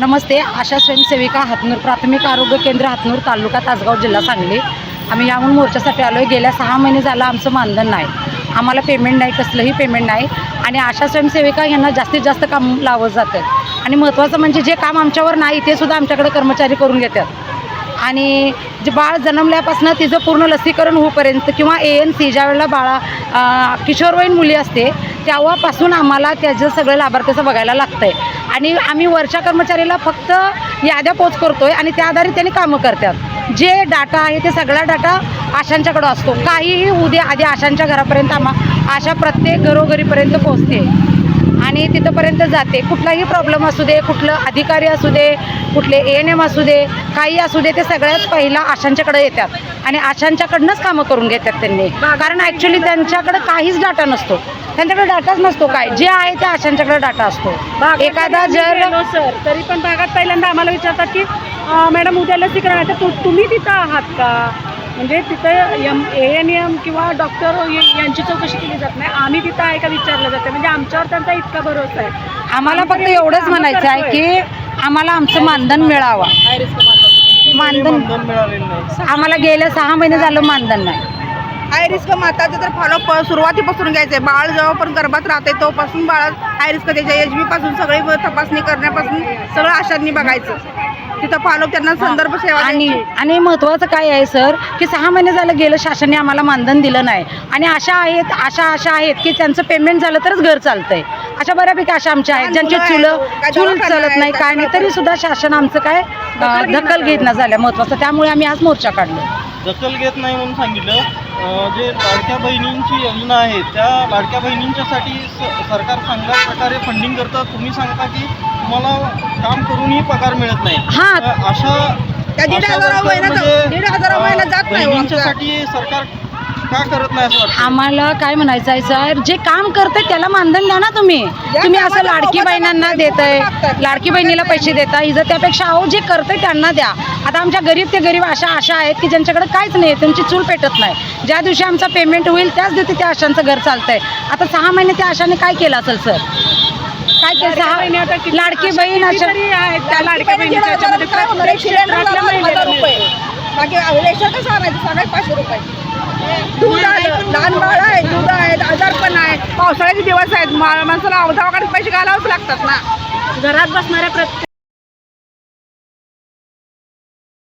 नमस्ते आशा स्वयंसेविका हातनूर प्राथमिक आरोग्य केंद्र हातनूर तालुका तासगाव जिल्हा सांगली. आम्ही याहून मोर्चासाठी आलो आहे गेल्या सहा महिने झालं आमचं मानधन नाही. आम्हाला पेमेंट नाही कसलंही पेमेंट नाही. आणि आशा स्वयंसेविका यांना जास्तीत जास्त काम लावत जातं. आणि महत्त्वाचं म्हणजे जे काम आमच्यावर नाही ते सुद्धा आमच्याकडे कर्मचारी करून घेतात. आणि जे बाळ जन्मल्यापासून तिचं पूर्ण लसीकरण होईपर्यंत किंवा ए एन सी ज्या वेळेला बाळा किशोरवयीन मुली असते तेव्हापासून आम्हाला त्याचं सगळं लाभार्थ्याचं बघायला लागतं आहे आणि आम्ही वरच्या कर्मचारीला फक्त याद्या पोच करतो आहे आणि त्या आधारे त्यांनी कामं करतात. जे डाटा आहे ते सगळा डाटा आशांच्याकडं असतो. काहीही उद्या आधी आशांच्या घरापर्यंत आम्हा आशा प्रत्येक घरोघरीपर्यंत पोहोचते. आणि तिथंपर्यंत जाते. कुठलाही प्रॉब्लेम असू दे कुठलं अधिकारी असू दे कुठले ए एन एम असू दे काही असू दे ते सगळ्यात पहिला आशांच्याकडे येतात. आणि आशांच्याकडनंच कामं करून घेतात त्यांनी. कारण ॲक्च्युली त्यांच्याकडे काहीच डाटा नसतो. त्यांच्याकडे डाटाच नसतो काय? जे आहे ते आशांच्याकडे डाटा असतो. एखादा जर सर तरी पण भागात पहिल्यांदा आम्हाला विचारतात की मॅडम उद्या लसीकरण आहे तर तु- तुम्ही तिथं आहात का? म्हणजे तिथं एम ए एन एम किंवा डॉक्टर यांची चौकशी केली जात नाही. आम्ही तिथं आहे का विचारलं जातं. म्हणजे आम्च्यावर त्यांचा इतका भरोसा आहे. आम्हाला फक्त एवढंच म्हणायचं आहे की आम्हाला आमचं मानधन मिळावं. मानधन आम्हाला गेल्या सहा महिने झालं मानधन नाही. हाय रिस्क माताचं तर फॉलोअप सुरुवातीपासून घ्यायचं आहे बाळ जेव्हा पण गर्भात राहते तोपासून बाळा हाय रिस्क त्याच्या एच बी पासून सगळी तपासणी करण्यापासून सगळं आशांनी बघायचं. तिथं फॉलोअप त्यांना संदर्भ सेवा आणि. आणि महत्त्वाचं काय आहे सर की सहा महिने झालं गेलं शासनाने आम्हाला मानधन दिलं नाही. आणि अशा आहेत अशा अशा आहेत की त्यांचं पेमेंट झालं तरच घर चालतंय. अशा बऱ्यापैकी अशा आमच्या आहेत ज्यांची चुलं चूल चालत नाही काय नाही तरी सुद्धा शासन आमचं काय दखल घेत न झाल्या महत्त्वाचं त्यामुळे आम्ही आज मोर्चा काढलो. दखल घेत नाही म्हणून सांगितलं. जे लाडक्या बहिणींची योजना आहे त्या लाडक्या बहिणींच्यासाठी स- सरकार चांगल्या प्रकारे फंडिंग करतं तुम्ही सांगता की तुम्हाला काम करूनही पगार मिळत नाही. हां. अशा त्या दीड हजारा महिन्यात- म्हणजे, जात नाही हो सरकार का करत नाही असं वाटतं? आम्हाला काय म्हणायचं आहे सर? जे काम करते त्याला मानधन द्या ना तुम्ही. तुम्ही असं लाडकी बहिणींना देताय. लाडकी बहिणीला पैसे देताय. इथं त्यापेक्षा अहो जे करते त्यांना द्या. आता आमच्या गरीब ते गरीब अशा आशा आहेत की ज्यांच्याकडे काहीच नाही त्यांची चूल पेटत नाही. ज्या दिवशी आमचा पेमेंट होईल त्याच दिवशी त्या आशांचं घर चालतंय. आता सहा महिने त्या आशाने काय केलं असेल सर? काय केलं? सहा किती- लाडकी बहीण अशा त्या लाडक्या बहिणीच्या याच्यामध्ये? प्रत्येक क्षेत्रातल्या महिलेला बाकी रेशन कसं आणायचं सांगाय पाचशे रुपये. दूध आहे लहान बाळ आहे दूध आहेत आजार पण आहे. पावसाळ्याचे दिवस आहेत माणसाला दवाखान्यात पैसे घालावेच लागतात ना. घरात बसणाऱ्या प्रत्येक